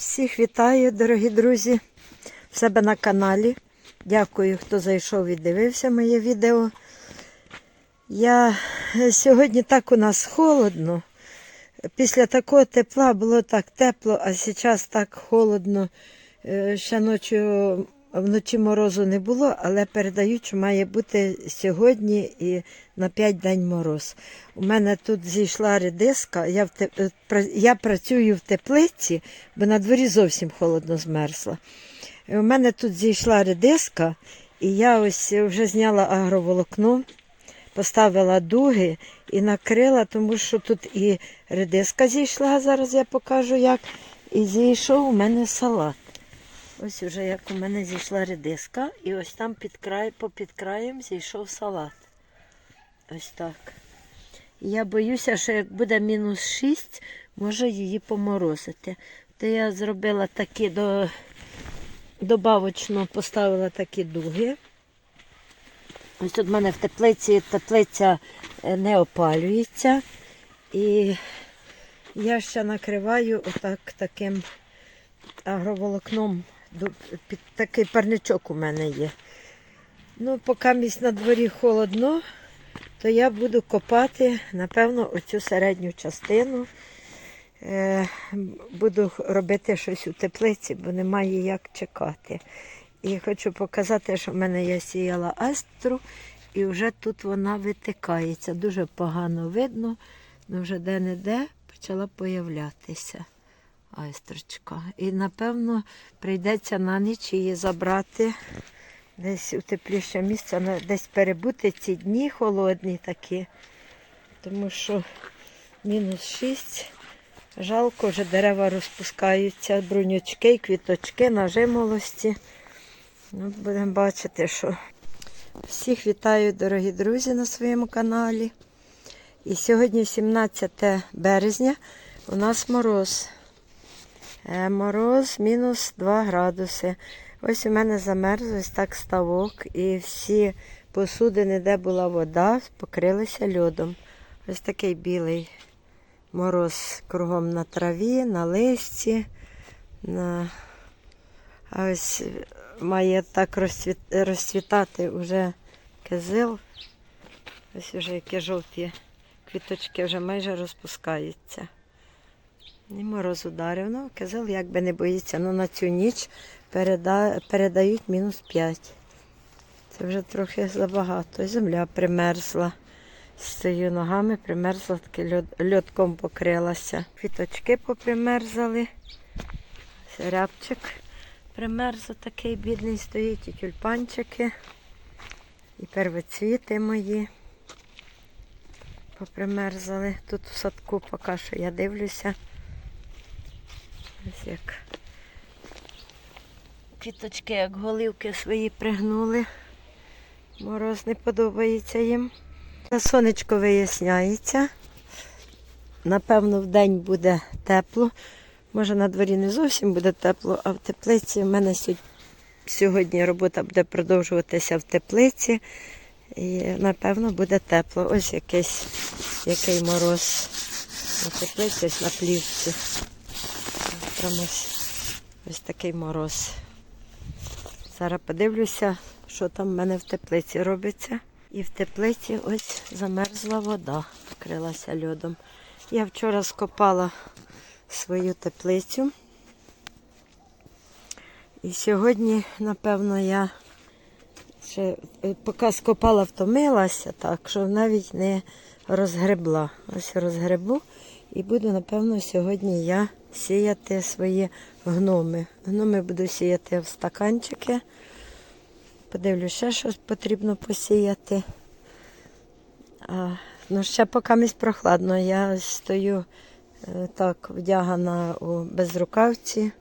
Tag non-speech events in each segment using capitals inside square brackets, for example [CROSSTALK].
Всіх вітаю, дорогі друзі, в себе на каналі. Дякую, хто зайшов і дивився моє відео. Я е, сьогодні так у нас холодно. Після такого тепла було так тепло, а зараз так холодно. Е, Ще ночі, вночі морозу не було, але передають, що має бути сьогодні і на 5 день мороз. У мене тут зійшла редиска, я, в те- е, я працюю в теплиці, бо на дворі зовсім холодно змерзла. І У мене тут зійшла редиска, і я ось вже зняла агроволокно, поставила дуги і накрила, тому що тут і редиска зійшла, зараз я покажу як. І зійшов у мене салат. Ось уже як у мене зійшла редиска, і ось там під край, попід краєм зійшов салат. Ось так. Я боюся, що як буде мінус 6, може її поморозити. То я зробила такі до добавочно поставила такі дуги. Ось тут в мене в теплиці теплиця е, не опалюється. І я ще накриваю отак таким агроволокном. Під такий парничок у мене є. Ну, поки місць на дворі холодно, то я буду копати, напевно, оцю середню частину. Е, буду робити щось у теплиці, бо немає як чекати. І хочу показати, що в мене я сіяла астру, і вже тут вона витикається. Дуже погано видно, але вже де-не-де почала появлятися айстрочка. І напевно прийдеться на ніч її забрати десь у тепліше місце, десь перебути ці дні холодні такі, тому що мінус 6. Жалко, вже дерева розпускаються, брунючки, квіточки, нажимолості. Ну, будемо бачити, що всіх вітаю, дорогі друзі, на своєму каналі. І сьогодні 17 березня у нас мороз. Е, Мороз мінус 2 градуси. Ось у мене замерз ось так ставок, і всі посудини, де була вода, покрилися льодом. Ось такий білий мороз кругом на траві, на листі. На... А ось має так розцвіт... розцвітати вже кизил. Ось вже які жовті квіточки вже майже розпускаються. І мороз ударив. Ну, кизил якби не боїться. Ну на цю ніч переда... передають мінус 5. Це вже трохи забагато. Земля примерзла. Стою ногами, примерзла, таки льод, льодком покрилася. Квіточки попримерзали. Рябчик примерзла такий бідний стоїть, і тюльпанчики, і первоцвіти мої попримерзали. Тут в садку поки що я дивлюся. Ось як квіточки, як голівки свої пригнули. Мороз не подобається їм. Сонечко виясняється. Напевно, в день буде тепло. Може на дворі не зовсім буде тепло, а в теплиці в мене сьогодні робота буде продовжуватися в теплиці. І напевно буде тепло. Ось якийсь який мороз. На теплиці на плівці. Ось, ось такий мороз. Зараз подивлюся, що там в мене в теплиці робиться. І в теплиці ось замерзла вода, вкрилася льодом. Я вчора скопала свою теплицю. І сьогодні, напевно, я ще е, поки скопала, втомилася, так, що навіть не розгребла. Ось розгребу і буду, напевно, сьогодні я сіяти свої гноми. Гноми буду сіяти в стаканчики. Подивлюсь, ще щось потрібно посіяти. А, ну, ще поки місць прохладно. Я стою е, так вдягана у безрукавці.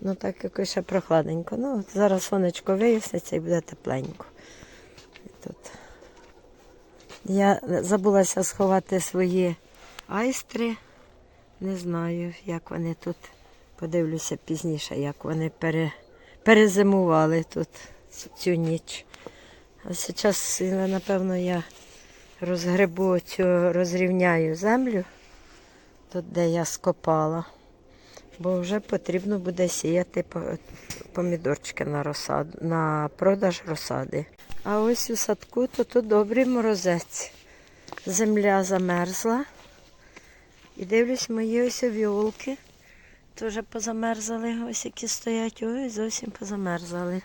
Ну так якось ще прохладненько. Ну, зараз сонечко виясниться і буде тепленько. Тут. Я забулася сховати свої айстри. Не знаю, як вони тут. Подивлюся пізніше, як вони пере, перезимували тут цю ніч. А зараз, напевно, я розгребу цю, розрівняю землю, тут, де я скопала. бо вже потрібно буде сіяти помідорчики на, розсаду, на продаж розсади. А ось у садку то тут добрий морозець. Земля замерзла. І дивлюсь, мої ось віолки теж позамерзали, ось які стоять, ой, зовсім позамерзали.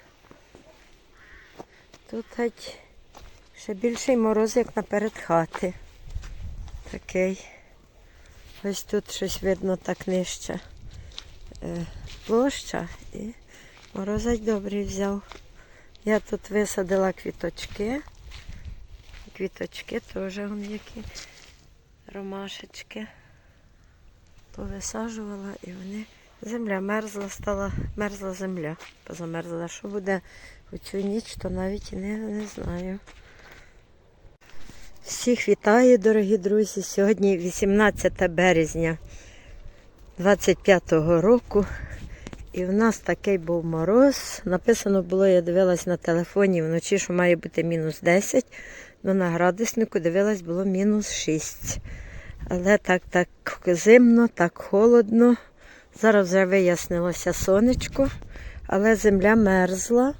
Тут ще більший мороз, як наперед хати. Такий. Ось тут щось видно так нижче. Е, площа і морозець добрий взяв. Я тут висадила квіточки. Квіточки теж вон які ромашечки. Повисаджувала і вони. Земля мерзла, стала мерзла земля. Позамерзла. Що буде у цю ніч, то навіть не, не знаю. Всіх вітаю, дорогі друзі. Сьогодні 18 березня 25-го року. І в нас такий був мороз. Написано було, я дивилась на телефоні вночі, що має бути мінус 10. Ну на градуснику дивилась, було мінус 6. Але так, так зимно, так холодно. Зараз вже вияснилося сонечко, але земля мерзла.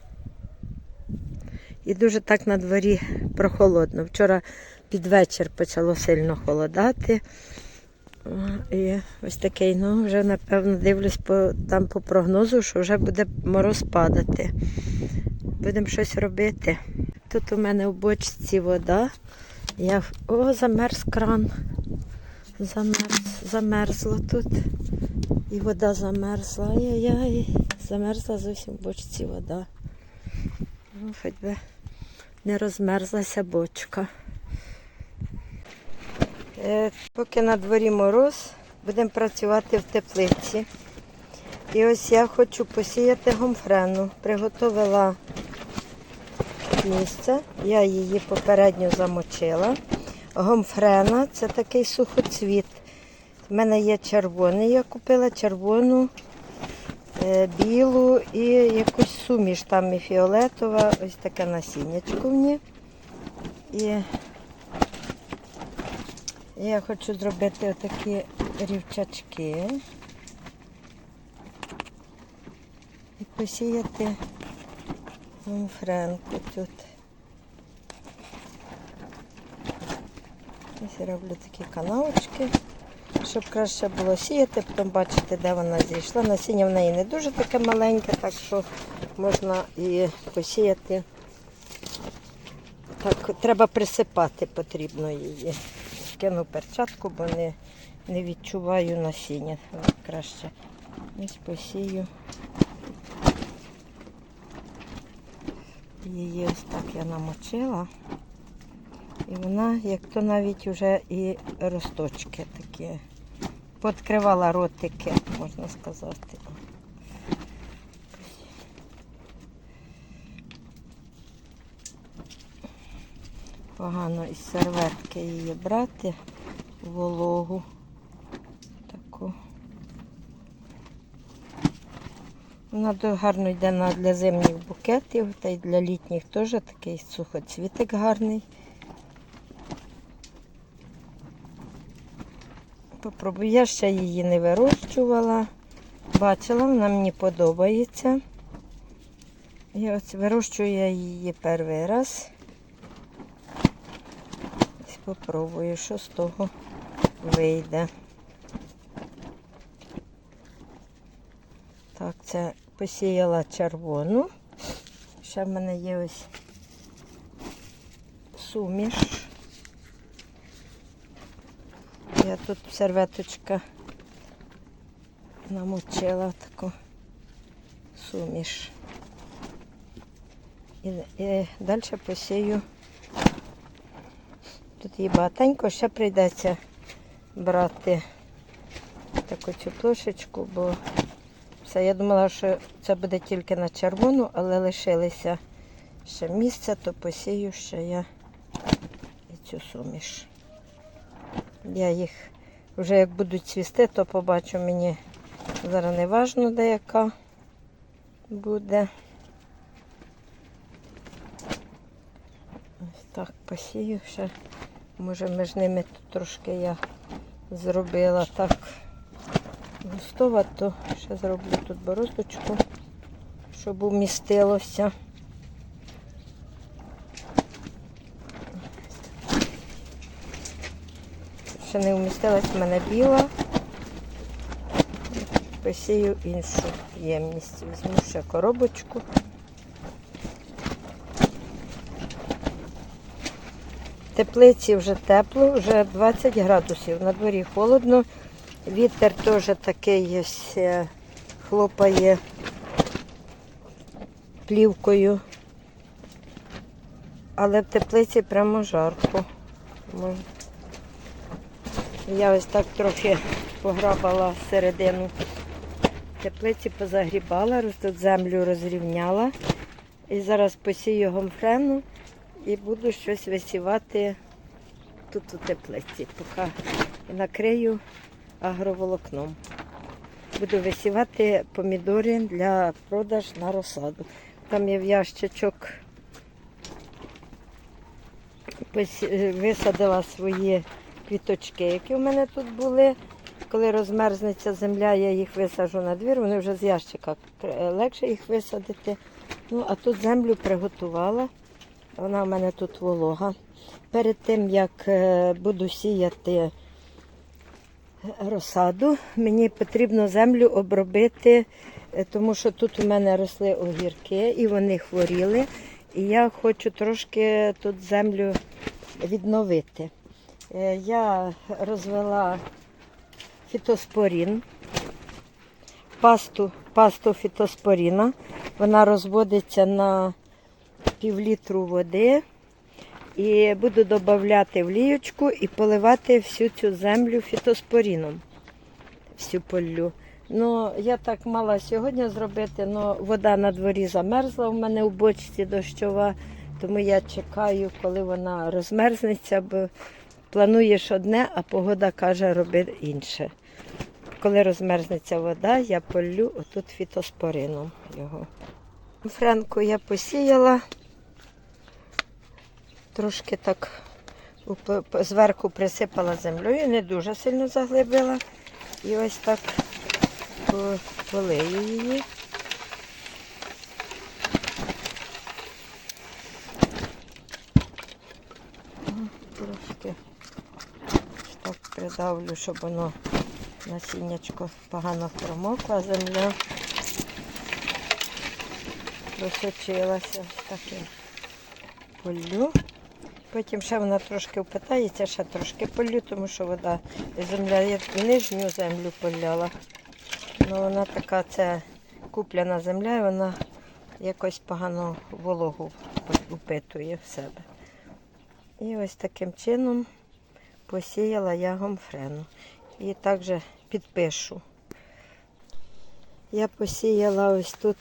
І дуже так на дворі прохолодно. Вчора під вечір почало сильно холодати. І ось такий, ну, вже напевно дивлюсь по, там по прогнозу, що вже буде мороз падати. Будемо щось робити. Тут у мене в бочці вода. Я... О, замерз кран. Замерз, замерзло тут. І вода замерзла. Ай-яй-яй. Замерзла зовсім бочці вода. Ну, хоч би не розмерзлася бочка. Е, поки на дворі мороз, будемо працювати в теплиці. І ось я хочу посіяти гомфрену. Приготувала місце, я її попередньо замочила. Гомфрена це такий сухоцвіт. У мене є червоний, я купила червону, е, білу і якусь суміш, там і фіолетова, ось таке насіннячко ній. І я хочу зробити отакі рівчачки і посіяти френку тут. Я роблю такі канавочки, щоб краще було сіяти, потім бачити, де вона зійшла. Насіння в неї не дуже таке маленьке, так що можна і посіяти. Так, треба присипати потрібно її. Кину перчатку, бо не, не відчуваю насіння. Краще. Ось посію. Її ось так я намочила. Вона, як то навіть вже і росточки такі. Подкривала ротики, можна сказати. Погано із серветки її брати, вологу таку. Вона гарно йде для зимніх букетів, та й для літніх теж такий сухоцвітик гарний. Попробую. Я ще її не вирощувала. Бачила, вона мені подобається. І ось вирощую я її перший раз. Ось Попробую, що з того вийде. Так, це посіяла червону. Ще в мене є ось суміш. Я тут серветочка намочила таку суміш. І, і далі посію. Тут її багатенько, ще прийдеться брати таку цю плошечку, бо все, я думала, що це буде тільки на червону, але лишилися ще місця, то посію ще я і цю суміш. Я їх вже як будуть цвісти, то побачу мені зараз не важно, де яка буде. Ось так посію ще. Може між ними тут трошки я зробила так густова, то ще зроблю тут бороздочку, щоб умістилося. Ще не вмістилась в мене біла. Посію іншу ємність. Візьму ще коробочку. Теплиці вже тепло, вже 20 градусів. На дворі холодно. Вітер теж такий ось, е, хлопає плівкою. Але в теплиці прямо жарко. Я ось так трохи пограбала середину теплиці, позагрібала, тут землю розрівняла. І зараз посію гомфрену і буду щось висівати тут у теплиці, поки накрию агроволокном. Буду висівати помідори для продаж на розсаду. Там є в ящичок висадила свої квіточки, які в мене тут були. Коли розмерзнеться земля, я їх висаджу на двір, вони вже з ящика легше їх висадити. Ну, а тут землю приготувала. Вона в мене тут волога. Перед тим, як е, буду сіяти розсаду, мені потрібно землю обробити, е, тому що тут у мене росли огірки і вони хворіли. І я хочу трошки тут землю відновити. Е, Я розвела фітоспорін, пасту, пасту фітоспоріна. Вона розводиться на півлітру води. І буду додавати в ліючку і поливати всю цю землю фітоспоріном. Всю полю. Ну, я так мала сьогодні зробити, але вода на дворі замерзла у мене у бочці дощова, тому я чекаю, коли вона розмерзнеться, бо плануєш одне, а погода каже, роби інше. Коли розмерзнеться вода, я полю отут фітоспорином його. Френку я посіяла. Трошки так зверху присипала землею, не дуже сильно заглибила. І ось так полию її. Трошки придавлю, щоб воно насіннячко погано промокла земля. Просочилася таке полю. Потім ще вона трошки впитається, ще трошки полю, тому що вода земля я нижню землю поляла. Ну вона така, це купляна земля, і вона якось погано вологу впитує в себе. І ось таким чином посіяла я гомфрену. І також підпишу. Я посіяла ось тут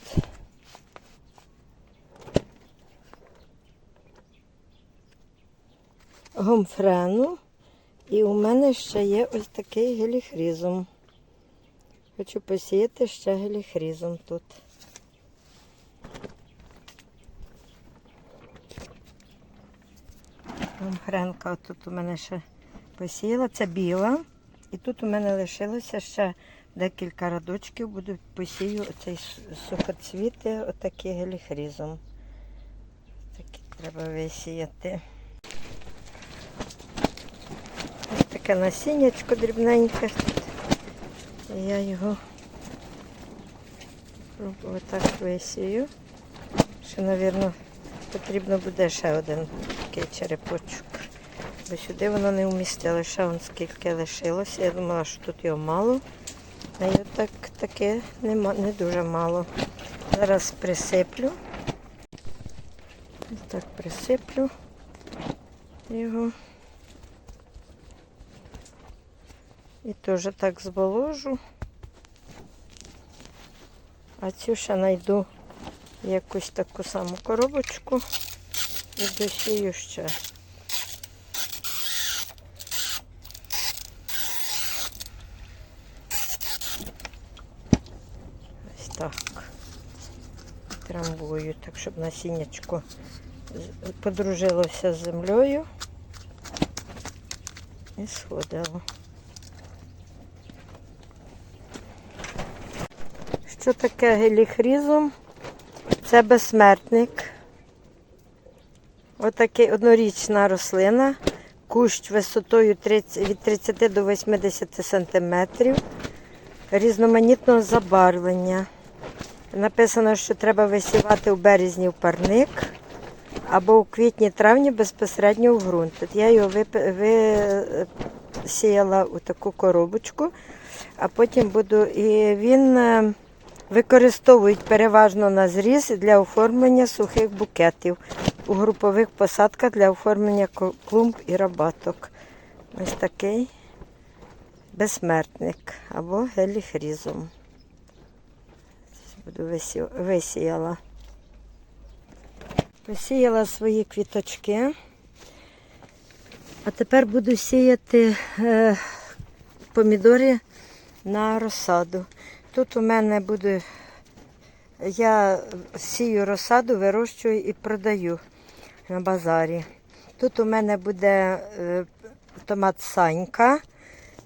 гомфрену. І у мене ще є ось такий геліхрізум. Хочу посіяти ще геліхрізум тут. Гомфренка тут у мене ще посіяла. Це біла. І тут у мене лишилося ще декілька радочків. Буду посію оцей сухоцвіти, отакий геліхрізом. Такі треба висіяти. Ось таке насіннячко дрібненьке. Я його пробую так висію. Ще, мабуть, потрібно буде ще один такий черепочок. Бо сюди воно не вмістило. Ще вон скільки лишилося. Я думала, що тут його мало. А його так, таке нема, не дуже мало. Зараз присиплю. Ось так присиплю його. І теж так зволожу. А цю ще знайду якусь таку саму коробочку і досію ще. Так. Трамбую, так, щоб насіннячко подружилося з землею і сходило. Що таке геліхрізум? Це безсмертник. Отакий однорічна рослина. Кущ висотою 30, від 30 до 80 сантиметрів. Різноманітного забарвлення. Написано, що треба висівати у березні в парник або у квітні-травні безпосередньо в ґрунт. От я його висіяла у таку коробочку, а потім буду. І він е, використовують переважно на зріз для оформлення сухих букетів у групових посадках для оформлення клумб і рабаток. Ось такий безсмертник або геліхрізум. Буду висі- висіяла. Посіяла свої квіточки. А тепер буду сіяти е, помідори на розсаду. Тут у мене буде, я сію розсаду, вирощую і продаю на базарі. Тут у мене буде е, томат Санька.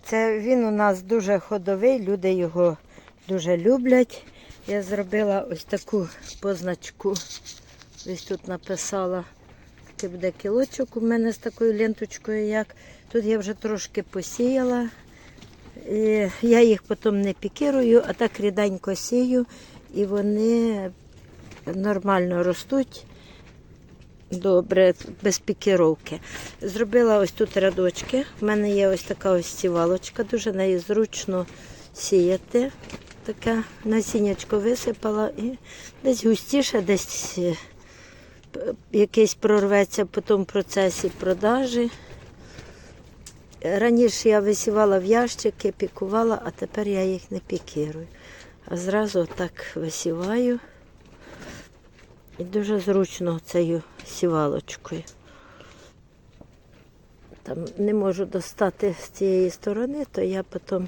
Це він у нас дуже ходовий, люди його дуже люблять. Я зробила ось таку позначку. Десь тут написала. Такий буде кілочок у мене з такою ленточкою, як. Тут я вже трошки посіяла. І я їх потім не пікірую, а так ріденько сію, і вони нормально ростуть. Добре, без пікіровки. Зробила ось тут рядочки. У мене є ось така ось сівалочка, дуже нею зручно сіяти. Таке насіннячко висипала і десь густіше, десь е, якийсь прорветься потім в процесі продажі. Раніше я висівала в ящики, пікувала, а тепер я їх не пікірую. А зразу так висіваю. І дуже зручно цією сівалочкою. Там не можу достати з цієї сторони, то я потім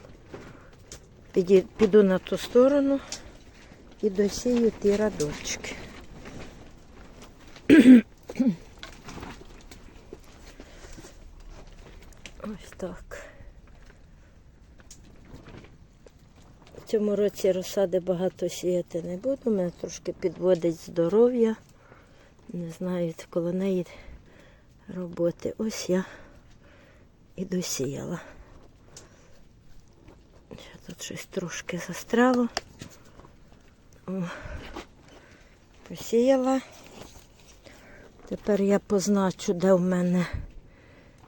піду на ту сторону і досію ті радочки. [CLEARS THROAT] Ось так. В цьому році розсади багато сіяти не буду. Мене трошки підводить здоров'я. Не знаю, коло неї роботи. Ось я і досіяла. Тут щось трошки застряло. О, посіяла. Тепер я позначу, де в мене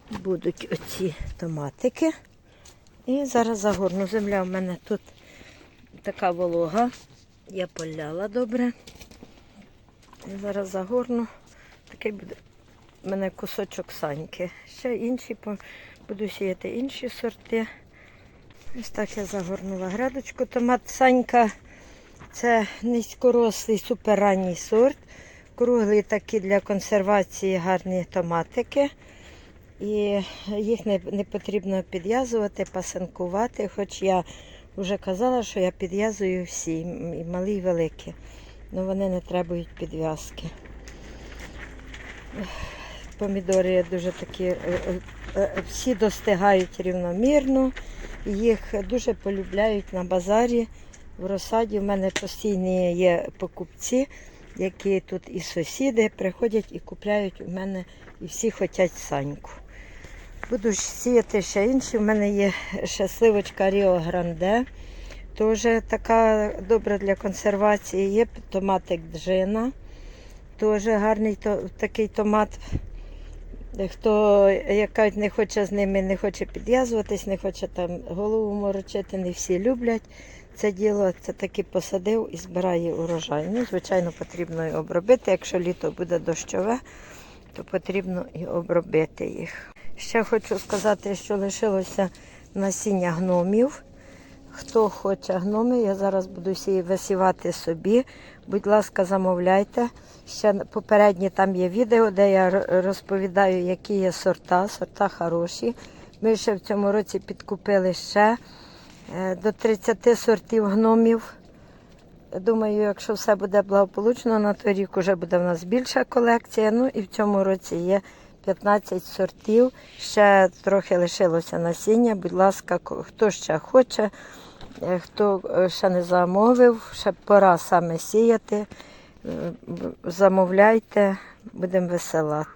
будуть оці томатики. І зараз загорну. Земля в мене тут така волога. Я поляла добре. І зараз загорну. Такий буде в мене кусочок саньки. Ще інші буду сіяти інші сорти. Ось так я загорнула грядочку. Томат Санька це низькорослий суперранній сорт. Круглий такі для консервації гарні томатики. І їх не, не потрібно підв'язувати, пасинкувати, хоч я вже казала, що я підв'язую всі, і малі, і великі. але вони не требують підв'язки. Помідори дуже такі, е, е, е, всі достигають рівномірно. Їх дуже полюбляють на базарі. В розсаді в мене постійні є покупці, які тут і сусіди приходять і купляють у мене і всі хочуть саньку. Буду сіяти ще інші. У мене є ще сливочка Ріо Гранде. Теж така добра для консервації. Є томатик Джина. Теж гарний такий томат. Хто яка не хоче з ними, не хоче підв'язуватись, не хоче там голову морочити, не всі люблять це діло. Це таки посадив і збирає урожай. Ну, звичайно, потрібно і обробити. Якщо літо буде дощове, то потрібно і обробити їх. Ще хочу сказати, що лишилося насіння гномів. Хто хоче гноми, я зараз буду сі- висівати собі. Будь ласка, замовляйте. Ще попередні там є відео, де я розповідаю, які є сорта. Сорта хороші. Ми ще в цьому році підкупили ще е, до 30 сортів гномів. Думаю, якщо все буде благополучно, на той рік вже буде в нас більша колекція. Ну і в цьому році є 15 сортів. Ще трохи лишилося насіння. Будь ласка, хто ще хоче, Е, Хто е, ще не замовив, ще пора саме сіяти. Замовляйте, будемо висилати.